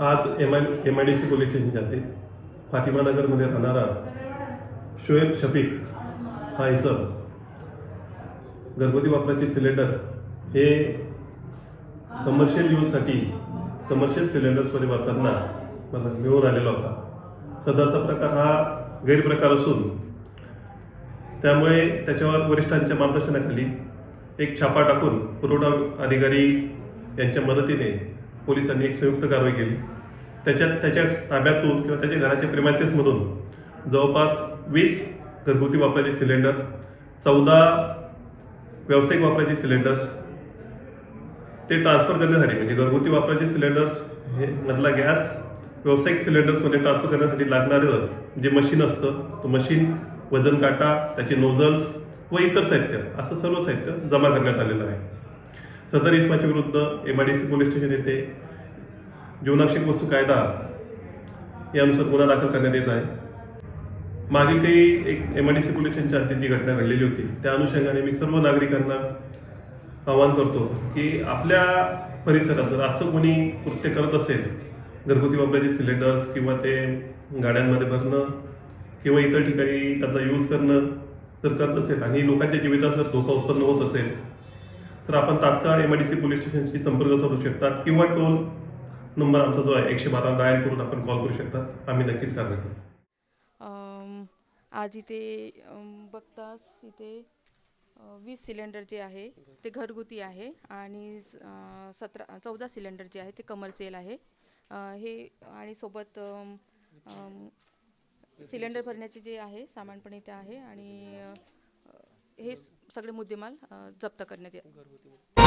आज M I M I D C police स्टेशनच्या हद्दीत फातिमानगरमध्ये राहणारा शोएब शफीक हा इसम घरगुती वापराचे सिलेंडर हे कमर्शियल यूजसाठी कमर्शियल सिलेंडर्समध्ये भरताना मला मिळून आलेला होता. सदरचा प्रकार हा गैरप्रकार असून त्यामुळे त्याच्यावर वरिष्ठांच्या मार्गदर्शनाखाली एक छापा टाकून पुरवठा अधिकारी यांच्या मदतीने पोलिसांनी एक संयुक्त कारवाई केली. त्याच्यात त्याच्या ताब्यातून किंवा त्याच्या घराच्या प्रिमायसेसमधून जवळपास वीस घरगुती वापराचे सिलेंडर चौदा व्यावसायिक वापराचे सिलेंडर्स ते ट्रान्सफर करण्यासाठी म्हणजे घरगुती वापराचे सिलेंडर्स हे मधला गॅस व्यावसायिक सिलेंडर्समध्ये ट्रान्सफर करण्यासाठी लागणारं जे मशीन असतं तो मशीन वजन काटा त्याचे नोझल्स व इतर साहित्य असं सर्व साहित्य जमा करण्यात आलेलं आहे. सदर इस्माच्या विरुद्ध M I D C police station येथे जीवनावश्यक वस्तू कायदा यानुसार गुन्हा दाखल करण्यात येत आहे. मागील काही एक M I D C police स्टेशनच्या हद्दीत जी घटना घडलेली होती त्या अनुषंगाने मी सर्व नागरिकांना आवाहन करतो की आपल्या परिसरात जर असं कोणी कृत्य करत असेल घरगुती वापराचे सिलेंडर्स किंवा ते गाड्यांमध्ये भरणं किंवा इतर ठिकाणी त्याचा यूज करणं जर करत असेल आणि लोकांच्या जीवितात जर धोका उत्पन्न होत असेल तर आपण तात्काळ M I D C police स्टेशनशी संपर्क साधू शकतात किंवा टोल नंबर आमचा जो आहे एकशे बारा डायल करून आपण कॉल करू शकता. आम्ही नक्कीच कारवाई करू आज इथे बघताच इथे वीस सिलेंडर जे आहे ते घरगुती आहे आणि स- सतरा चौदा सिलेंडर जे आहे ते कमर्शियल आहे. हे आणि सोबत सिलेंडर भरण्याचे जे आहे सामान पण इथे आहे आणि हे सगळे मुद्देमाल जप्त करण्यात येत.